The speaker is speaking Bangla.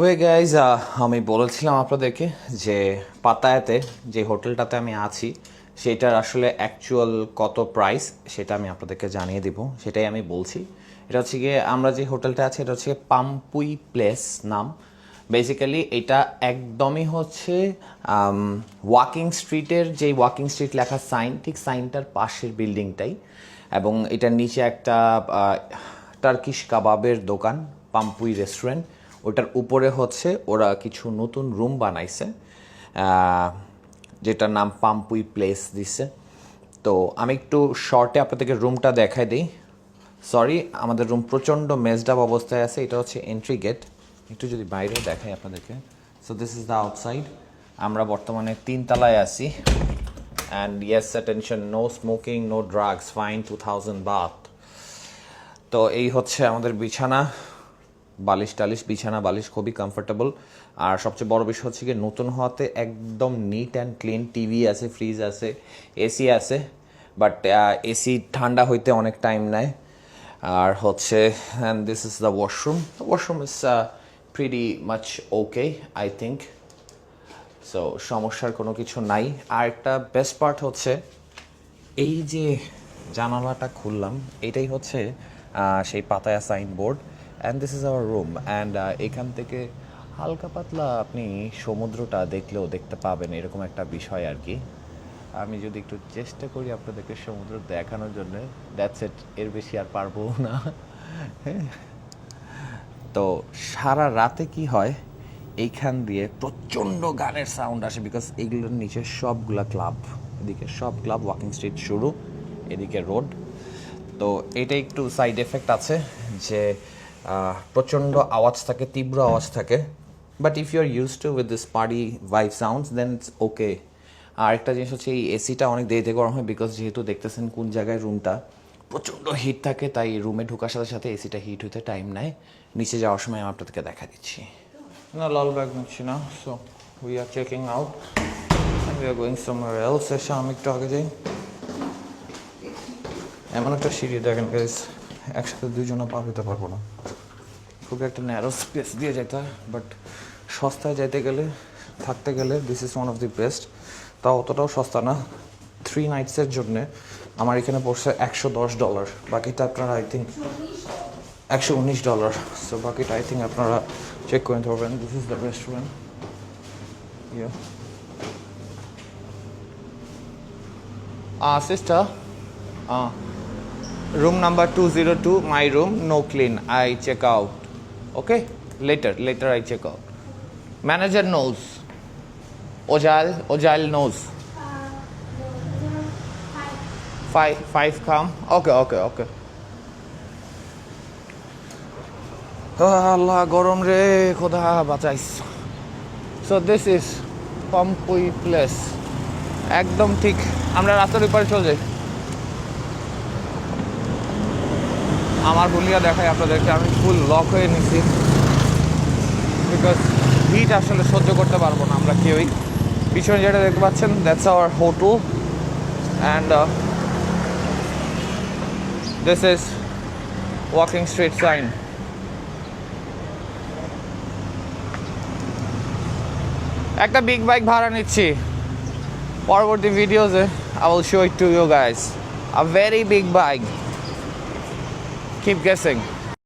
ওয়ে গাইজ আমি বলেছিলাম আপনাদেরকে যে পাতায়াতে যে হোটেলটাতে আমি আছি, সেটার আসলে অ্যাকচুয়াল কত প্রাইস সেটা আমি আপনাদেরকে জানিয়ে দিব। সেটাই আমি বলছি। এটা হচ্ছে গিয়ে আমরা যে হোটেলটা আছে, এটা হচ্ছে পাম্পুই প্লেস নাম। বেসিক্যালি এটা একদমই হচ্ছে ওয়াকিং স্ট্রিটের যেই ওয়াকিং স্ট্রিট লেখা সাইন ঠিক সাইনটার পাশের বিল্ডিংটাই এবং এটার নিচে একটা টার্কিশ কাবাবের দোকান পাম্পুই রেস্টুরেন্ট ওটার উপরে হচ্ছে ওরা কিছু নতুন রুম বানাইছে যেটার নাম পাম্পুই প্লেস দিছে। তো আমি একটু শর্টে আপনাদেরকে রুমটা দেখাই দিই। সরি আমাদের রুম প্রচণ্ড মেজড আপ অবস্থায় আছে, এটা হচ্ছে এন্ট্রি গেট একটু যদি বাইরে দেখাই আপনাদেরকে। So this is the outside আমরা বর্তমানে তিন তলায় আছি। And yes attention no smoking no drugs fine two thousand baht তো এই হচ্ছে আমাদের বিছানা। বালিশ টালিশ, বিছানা, বালিশ খুবই কমফোর্টেবল আর সবচেয়ে বড় বিষয় হচ্ছে কি নতুন হওয়াতে একদম নিট অ্যান্ড ক্লিন টিভি আছে ফ্রিজ আছে এসি আছে। বাট এসি ঠান্ডা হইতে অনেক টাইম নেয়। আর হচ্ছে and this is the washroom washroom is pretty much okay I think so সমস্যার কোনো কিছু নাই। আর একটা বেস্ট পার্ট হচ্ছে, এই যে জানালাটা খুললাম, এটাই হচ্ছে সেই Pattaya signboard and this is our room and এখান থেকে হালকা পাতলা আপনি সমুদ্রটা দেখলেও দেখতে পাবেন এরকম একটা বিষয় আর কি। আমি যদি একটু চেষ্টা করি আপনাদেরকে সমুদ্র দেখানোর জন্য। দ্যাটস ইট এর বেশি আর পারব না। তো সারা রাতে কি হয়? এইখান দিয়ে প্রচণ্ড গানের সাউন্ড আসে বিকজ এগুলোর নিচে সবগুলা ক্লাব এদিকে সব ক্লাব ওয়াকিং স্ট্রিট শুরু, এদিকে রোড তো এটা একটু সাইড এফেক্ট আছে যে প্রচণ্ড আওয়াজ থাকে, তীব্র আওয়াজ থাকে। But if you are use to with this party vibe sounds then it's okay আর একটা জিনিস হচ্ছে, এই এসিটা অনেক দেরিতে গরম হয় বিকজ যেহেতু দেখতেছেন কোন জায়গায় রুমটা প্রচণ্ড হিট থাকে, তাই রুমে ঢোকার সাথে সাথে এসিটা হিট হতে টাইম নেয়। নিচে যাওয়ার সময় আমি আপনাদেরকে দেখা দিচ্ছি। না, লাল ব্যাগ নিচ্ছি না so we are checking out we are going somewhere else এসে আমি একটু আগে যাই। এমন একটা সিঁড়ি দেখেন একসাথে দুইজনে পার হতে পারব না। খুব একটা ন্যারো স্পেস দিয়ে যেতে হয় বাট সস্তায় যেতে গেলে থাকতে গেলে this is one of the best তাও অতটাও সস্তা না। থ্রি নাইটসের জন্যে আমার এখানে পড়ছে একশো দশ ডলার বাকিটা আপনারা আই থিঙ্ক একশো উনিশ ডলার সো বাকিটা আই থিঙ্ক আপনারা চেক করে নিতে পারবেন। দিস ইজ দ্য রেস্টুরেন্ট ইয়ে Uh, sister, uh, room number 202, my room, no clean. I check out. Okay? Later, later I check out. Manager knows. Ojal, Ojal knows. Five, five come. Okay, okay, okay. আল্লাহ গরম রে খোদা বাঁচাইস সো দিস ইজ পম্পুই প্লেস একদম ঠিক আমরা রাস্তার উপরে চলে যাই আমার বলিয়া দেখাই আপনাদেরকে, আমি ফুল লক হয়ে নিছি। বিকজ হিট আসলে সহ্য করতে পারব না আমরা কেউই। পিছনে যেটা দেখতে পাচ্ছেন that's our hotel and this is walking street sign একটা বিগ বাইক ভাড়া নিচ্ছি। পরবর্তী ভিডিওতে I will show it to you guys a very big bike Keep guessing.